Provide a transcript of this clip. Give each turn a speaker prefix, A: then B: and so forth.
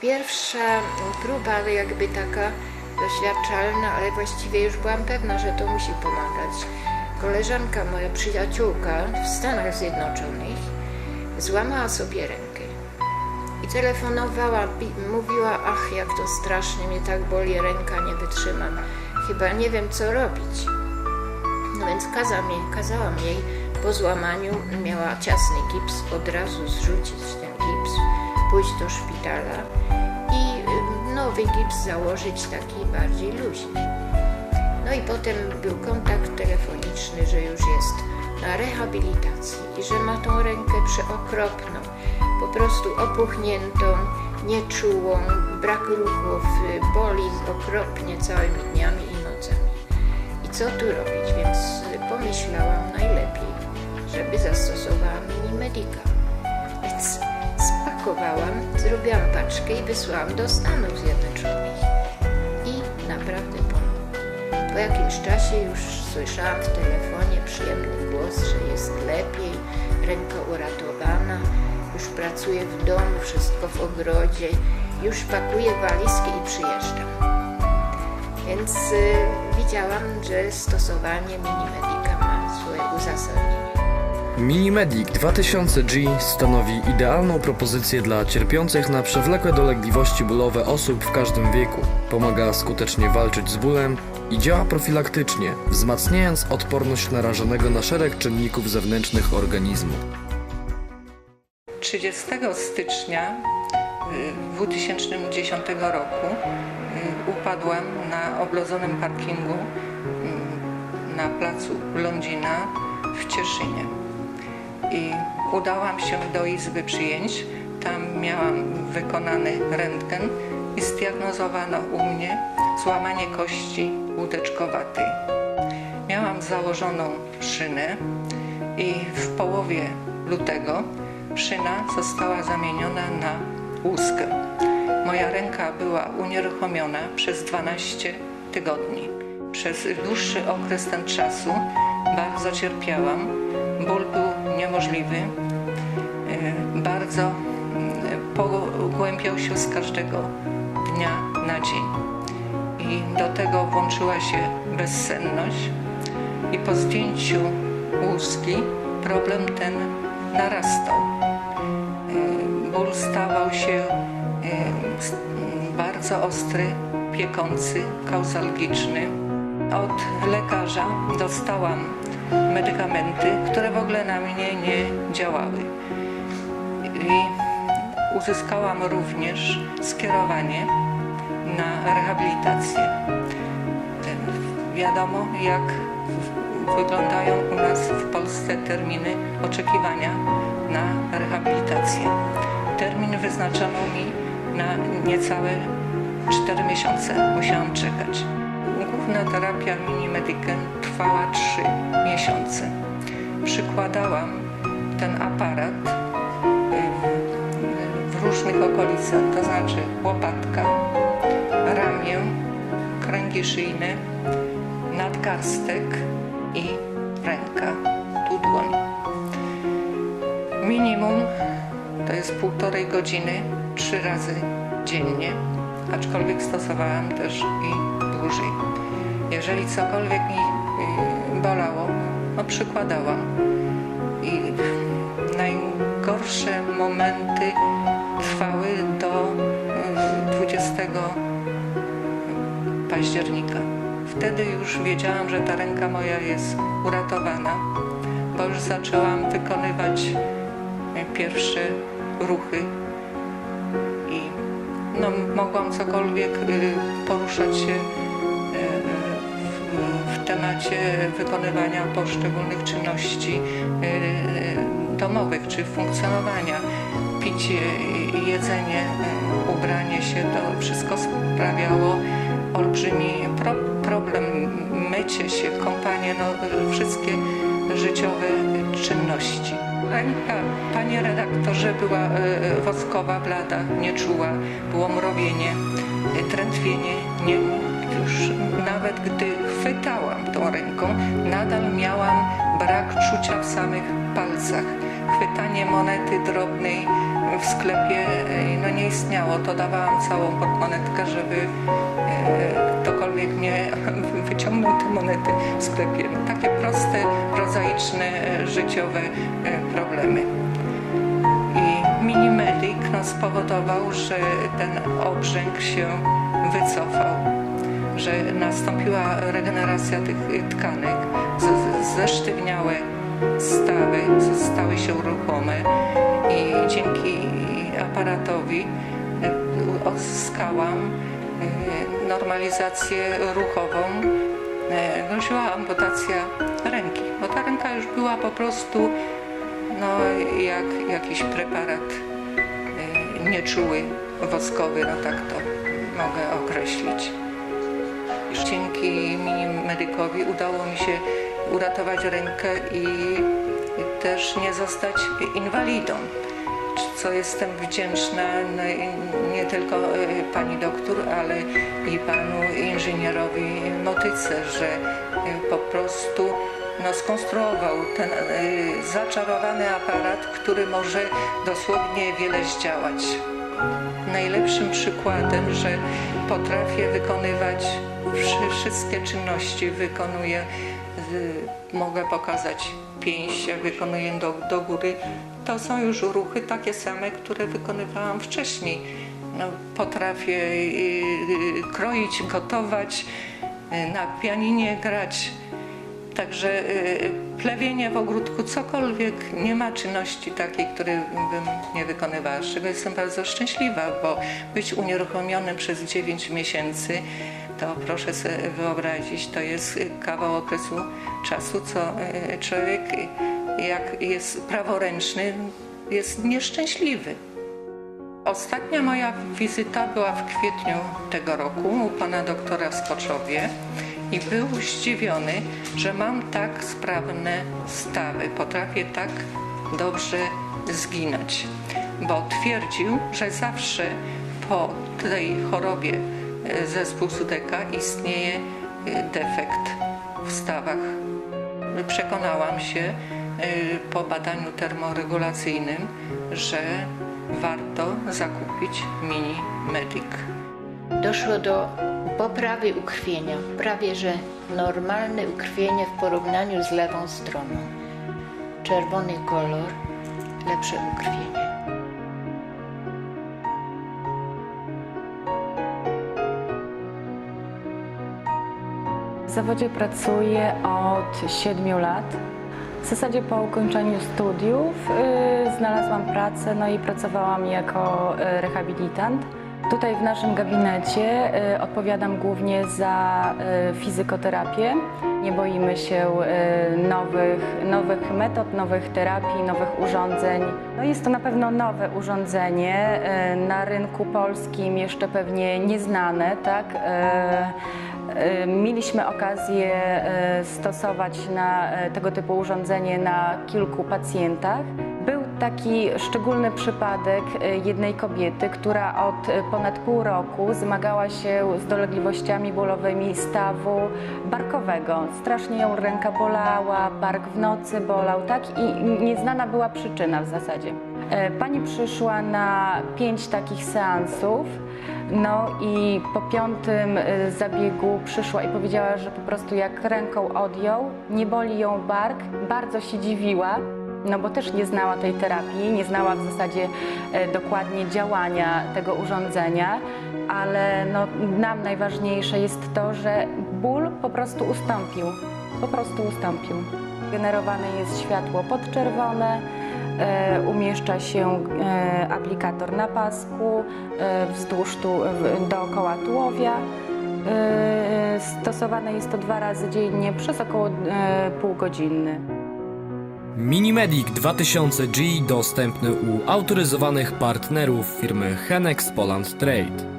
A: Pierwsza próba jakby taka doświadczalna, ale właściwie już byłam pewna, że to musi pomagać. Koleżanka, moja przyjaciółka w Stanach Zjednoczonych złamała sobie rękę i telefonowała, mówiła, ach jak to strasznie, mnie tak boli ręka, nie wytrzymam, chyba nie wiem co robić. No więc kaza mi, kazałam jej po złamaniu, miała ciasny gips, od razu zrzucić ten gips, pójść do szpitala nowy gips założyć taki bardziej luźny. No i potem był kontakt telefoniczny, że już jest na rehabilitacji i że ma tą rękę przeokropną, po prostu opuchniętą, nieczułą, brak ruchów, boli okropnie całymi dniami i nocami. I co tu robić? Więc zrobiłam paczkę i wysłałam do Stanów Zjednoczonych. I naprawdę pomogło. Po jakimś czasie już słyszałam w telefonie przyjemny głos, że jest lepiej, ręka uratowana, już pracuję w domu, wszystko w ogrodzie, już pakuję walizki i przyjeżdżam. Więc y, widziałam, że stosowanie mini-medica ma swoje uzasadnienie.
B: Minimedic 2000G stanowi idealną propozycję dla cierpiących na przewlekłe dolegliwości bólowe osób w każdym wieku. Pomaga skutecznie walczyć z bólem i działa profilaktycznie, wzmacniając odporność narażonego na szereg czynników zewnętrznych organizmu.
C: 30 stycznia y, 2010 roku y, upadłam na oblodzonym parkingu y, na placu Lądzina w Cieszynie. I udałam się do izby przyjęć. Tam miałam wykonany rentgen i zdiagnozowano u mnie złamanie kości łódeczkowatej. Miałam założoną szynę i w połowie lutego szyna została zamieniona na łuskę. Moja ręka była unieruchomiona przez 12 tygodni. Przez dłuższy okres ten czasu bardzo cierpiałam. Ból był niemożliwy. E, Bardzo mm, pogłębiał się z każdego dnia na dzień. I do tego włączyła się bezsenność i po zdjęciu łuski problem ten narastał. E, Ból stawał się e, bardzo ostry, piekący, kauzalgiczny. Od lekarza dostałam medykamenty, które w ogóle na mnie nie działały. I uzyskałam również skierowanie na rehabilitację. Wiadomo, jak wyglądają u nas w Polsce terminy oczekiwania na rehabilitację. Termin wyznaczono mi na niecałe 4 miesiące. Musiałam czekać. Główna terapia mini-medicem trwała 3 miesiące. Przykładałam ten aparat y, w różnych okolicach, to znaczy łopatka, ramię, kręgi szyjne, nadgarstek i ręka, tu dłoń. Minimum to jest półtorej godziny, trzy razy dziennie, aczkolwiek stosowałam też i dłużej. Jeżeli cokolwiek mi y, bolało, no przykładałam. I najgorsze momenty trwały do y, 20 października. Wtedy już wiedziałam, że ta ręka moja jest uratowana, bo już zaczęłam wykonywać e, pierwsze ruchy i no, mogłam cokolwiek y, poruszać się y, wykonywania poszczególnych czynności y, domowych czy funkcjonowania. Picie, y, jedzenie, y, ubranie się, to wszystko sprawiało olbrzymi pro, problem. Mycie się, kąpanie, no, y, wszystkie życiowe czynności. Ręka, panie redaktorze, była e, woskowa, blada, nieczuła, było mrowienie, e, trętwienie. Nie, już nawet gdy chwytałam tą ręką, nadal miałam brak czucia w samych palcach. Chwytanie monety drobnej w sklepie no, nie istniało. To dawałam całą portmonetkę, żeby e, ktokolwiek mnie wyciągnął te monety w sklepie. Takie proste, prozaiczne, e, życiowe e, problemy. I Minimedic no, spowodował, że ten obrzęk się wycofał, że nastąpiła regeneracja tych tkanek, zesztywniałe stawy stały się ruchome i dzięki aparatowi y, odzyskałam y, normalizację ruchową. Y, Groziła amputacja ręki, bo ta ręka już była po prostu no, jak jakiś preparat nieczuły, woskowy, no tak to mogę określić. Dzięki mini-medykowi udało mi się uratować rękę i też nie zostać inwalidą, co jestem wdzięczna no, nie tylko y, pani doktor, ale i panu inżynierowi Motyce, że y, po prostu no, skonstruował ten y, zaczarowany aparat, który może dosłownie wiele zdziałać najlepszym przykładem, że potrafię wykonywać wszy- wszystkie czynności. Wykonuję, mogę pokazać pięść, jak wykonuję do, do góry. To są już ruchy takie same, które wykonywałam wcześniej. No, potrafię y, kroić, gotować, y, na pianinie grać. Także y, plewienie w ogródku, cokolwiek, nie ma czynności takiej, której bym nie wykonywała. Z czego jestem bardzo szczęśliwa, bo być unieruchomionym przez 9 miesięcy, to proszę sobie wyobrazić, to jest kawał okresu czasu, co y, człowiek, jak jest praworęczny, jest nieszczęśliwy. Ostatnia moja wizyta była w kwietniu tego roku u pana doktora w Skoczowie i był zdziwiony, że mam tak sprawne stawy, potrafię tak dobrze zginać, bo twierdził, że zawsze po tej chorobie e, zespół Sudeka istnieje e, defekt w stawach przekonałam się y, po badaniu termoregulacyjnym, że warto zakupić Mini Medic.
A: Doszło do poprawy ukrwienia, prawie że normalne ukrwienie w porównaniu z lewą stroną. Czerwony kolor, lepsze ukrwienie.
D: Zawodzie pracuję od 7 lat. W zasadzie po ukończeniu studiów y, znalazłam pracę, no i pracowałam jako y, rehabilitant. Tutaj w naszym gabinecie y, odpowiadam głównie za y, fizykoterapię. Nie boimy się y, nowych, nowych metod, nowych terapii, nowych urządzeń. No jest to na pewno nowe urządzenie, na rynku polskim jeszcze pewnie nieznane, tak? Y, Mieliśmy okazję y, stosować na y, tego typu urządzenie na kilku pacjentach. Był taki szczególny przypadek jednej kobiety, która od ponad pół roku zmagała się z dolegliwościami bólowymi stawu barkowego. Strasznie ją ręka bolała, bark w nocy bolał, tak? I nieznana była przyczyna w zasadzie. Y, Pani przyszła na pięć takich seansów. No i po piątym y, zabiegu przyszła i powiedziała, że po prostu jak ręką odjął, nie boli ją bark, bardzo się dziwiła, no bo też nie znała tej terapii, nie znała w zasadzie e, dokładnie działania tego urządzenia, ale no, nam najważniejsze jest to, że ból po prostu ustąpił, po prostu ustąpił. Generowane jest światło podczerwone, E, umieszcza się e, aplikator na pasku e, wzdłuż tu, dookoła tułowia. E, Stosowane jest to dwa razy dziennie przez około e, półgodzinny.
B: Minimedic 2000G dostępny u autoryzowanych partnerów firmy Henex Poland Trade.